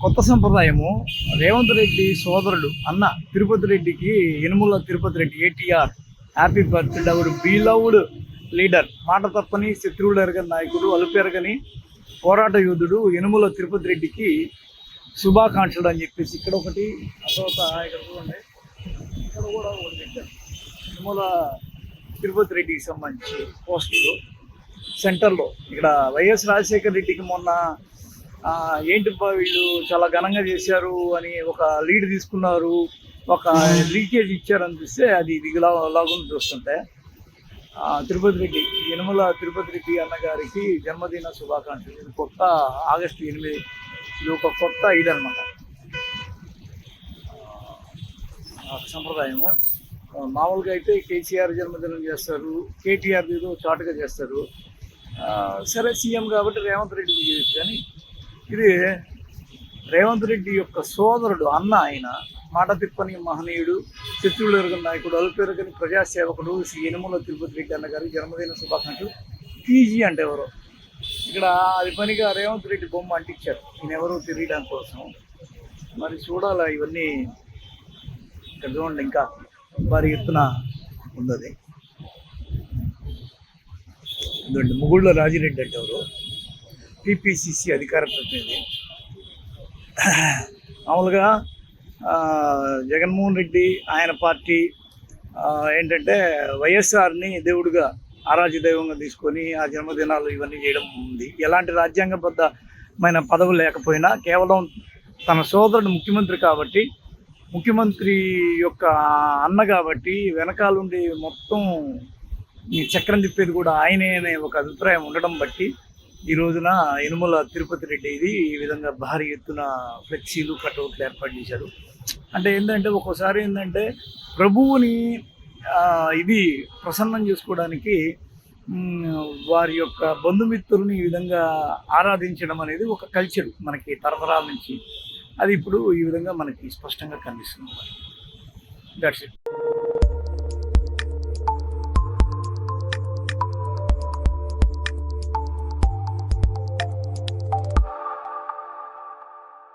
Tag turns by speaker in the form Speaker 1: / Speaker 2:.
Speaker 1: కొత్త సంప్రదాయము రేవంత్ రెడ్డి సోదరుడు అన్న తిరుపతి రెడ్డికి Yanamala Tirupati Reddy ATR happy birthday our beloved leader మాట తప్పని శత్రువులు ఎరగని నాయకుడు అలుపెరగని పోరాట యోధుడు యనుమల తిరుపతి రెడ్డికి శుభాకాంక్షలు అని చెప్పేసి ఇక్కడ ఒకటి తర్వాత ఇక్కడ చూడండి ఇక్కడ కూడా ఒకటి పెట్టారు యనుమల తిరుపతి రెడ్డికి సంబంధించి పోస్టులు సెంటర్లో. ఇక్కడ వైఎస్ రాజశేఖర రెడ్డికి మొన్న ఏంటి ఏంటిబ్బా వీళ్ళు చాలా ఘనంగా చేశారు అని ఒక లీడ్ తీసుకున్నారు ఒక లీకేజ్ ఇచ్చారనిపిస్తే అది దిగులా లాగుంది చూస్తుంటే. తిరుపతి రెడ్డి యనమల తిరుపతి రెడ్డి అన్నగారికి జన్మదిన శుభాకాంక్షలు. ఇది కొత్త ఆగస్టు ఎనిమిది ఇది ఒక కొత్త ఇది అనమాట సంప్రదాయము. మామూలుగా అయితే కేసీఆర్ జన్మదినం చేస్తారు కేటీఆర్ ఏదో చాటుగా చేస్తారు. సరే సీఎం కాబట్టి రేవంత్ రెడ్డి చేయొచ్చు కానీ ఇది రేవంత్ రెడ్డి యొక్క సోదరుడు అన్న ఆయన. మాట తిప్పని మహనీయుడు శత్రువులు ఎరుగని నాయకుడు అల్పెరుగని ప్రజాసేవకుడు శ్రీ యనుమల తిరుపతి రెడ్డి అన్న గారి జన్మదిన శుభాకాంక్షలు. పీజీ అంటే ఎవరు? ఇక్కడ అది పనిగా రేవంత్ రెడ్డి బొమ్మ అంటించారు. ఈయన ఎవరో తిరగడం కోసం. మరి చూడాలా ఇవన్నీ. ఇక్కడ చూడండి ఇంకా. భారీ ఎత్తున ఉన్నది. ఎందుకంటే ముగుళ్ళ రాజిరెడ్డి అంటే ఎవరు? టీపీసీసీ అధికార ప్రతినిధి మామూలుగా జగన్మోహన్ రెడ్డి ఆయన పార్టీ ఏంటంటే వైఎస్ఆర్ని దేవుడిగా ఆరాధ్య దైవంగా తీసుకొని ఆ జన్మదినాలు ఇవన్నీ చేయడం ఉంది. ఎలాంటి రాజ్యాంగబద్ధమైన పదవి లేకపోయినా కేవలం తన సోదరుడు ముఖ్యమంత్రి కాబట్టి ముఖ్యమంత్రి యొక్క అన్న కాబట్టి వెనకాలండి మొత్తం చక్రం తిప్పేది కూడా ఆయనే అనే ఒక అభిప్రాయం ఉండడం బట్టి ఈ రోజున యనుమల తిరుపతి రెడ్డి ఇది ఈ విధంగా భారీ ఎత్తున ఫ్లెక్సీలు కటౌట్లు ఏర్పాటు చేశారు. అంటే ఏంటంటే ఒక్కోసారి ఏంటంటే ప్రభువుని ఇది ప్రసన్నం చేసుకోవడానికి వారి యొక్క బంధుమిత్రుని ఈ విధంగా ఆరాధించడం అనేది ఒక కల్చర్ మనకి తరతరాల నుంచి. అది ఇప్పుడు ఈ విధంగా మనకి స్పష్టంగా కనిపిస్తుంది. That's it